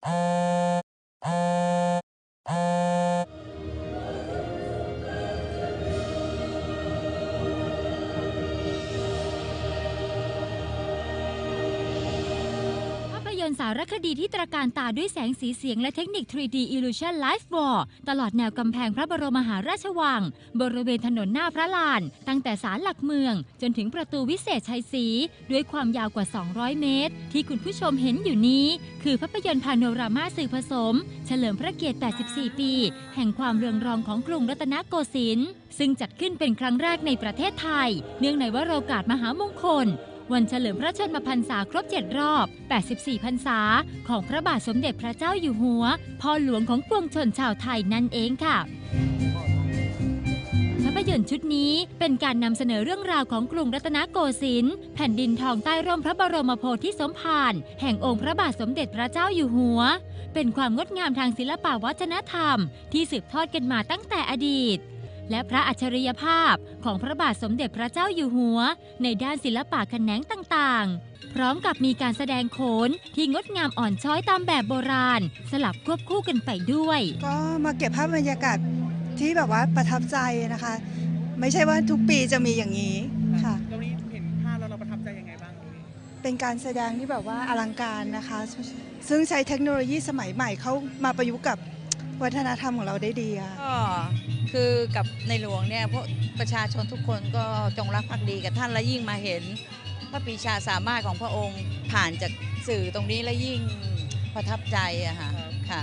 ภ นตร์สารคดีที่ตระการตาด้วยแสงสีเสียงและเทคนิค 3D Illusion Live War ตลอดแนวกำแพงพระบรมมหาราชวัง บริเวณถนนหน้าพระลาน ตั้งแต่ศาลหลักเมือง จนถึงประตูวิเศษชัยศรีด้วยความยาวกว่า 200 เมตร ที่คุณผู้ชมเห็นอยู่นี้ คือภาพยนตร์พาโนรามาสื่อผสม เฉลิมพระเกียรติ 84 ปี แห่งความเรืองรองของกรุงรัตนโกสินทร์ซึ่งจัดขึ้นเป็นครั้งแรกในประเทศไทย เนื่องในวโรกาสมหามงคล วันเฉลิมพระชนมพรรษาครบ 7 รอบ 84 พรรษา ของพระบาทสมเด็จพระเจ้าอยู่หัว พ่อหลวงของปวงชนชาวไทยนั่นเองค่ะภาพยนตร์ชุดนี้เป็นการนำเสนอเรื่องราวของกรุงรัตนโกสินทร์แผ่นดินทองใต้ร่มพระบรมโพธิสมภารแห่งองค์พระบาทสมเด็จพระเจ้าอยู่หัว เป็นความงดงามทางศิลปวัฒนธรรม ที่สืบทอดกันมาตั้งแต่อดีต และพระอัจฉริยภาพของพระบาทสมเด็จพระเจ้าอยู่หัว ในด้านศิลปะแขนงต่างๆ พร้อมกับมีการแสดงโขนที่งดงามอ่อนช้อยตามแบบโบราณ สลับควบคู่กันไปด้วย ก็มาเก็บภาพบรรยากาศที่แบบว่าประทับใจนะคะ ไม่ใช่ว่าทุกปีจะมีอย่างนี้ค่ะตรงนี้เห็นภาพแล้วเราประทับใจยังไงบ้างตรงนี้เป็นการแสดงที่แบบว่าอลังการนะคะ ซึ่งใช้เทคโนโลยีสมัยใหม่เขามาประยุกต์กับ วัฒนธรรมของเราได้ดีอะก็คือกับในหลวงเนี่ยพวกประชาชนทุกคนก็จงรักภักดีกับท่านและยิ่งมาเห็น พระปรีชาสามารถของพระองค์ผ่านจากสื่อตรงนี้และยิ่งประทับใจอะค่ะค่ะ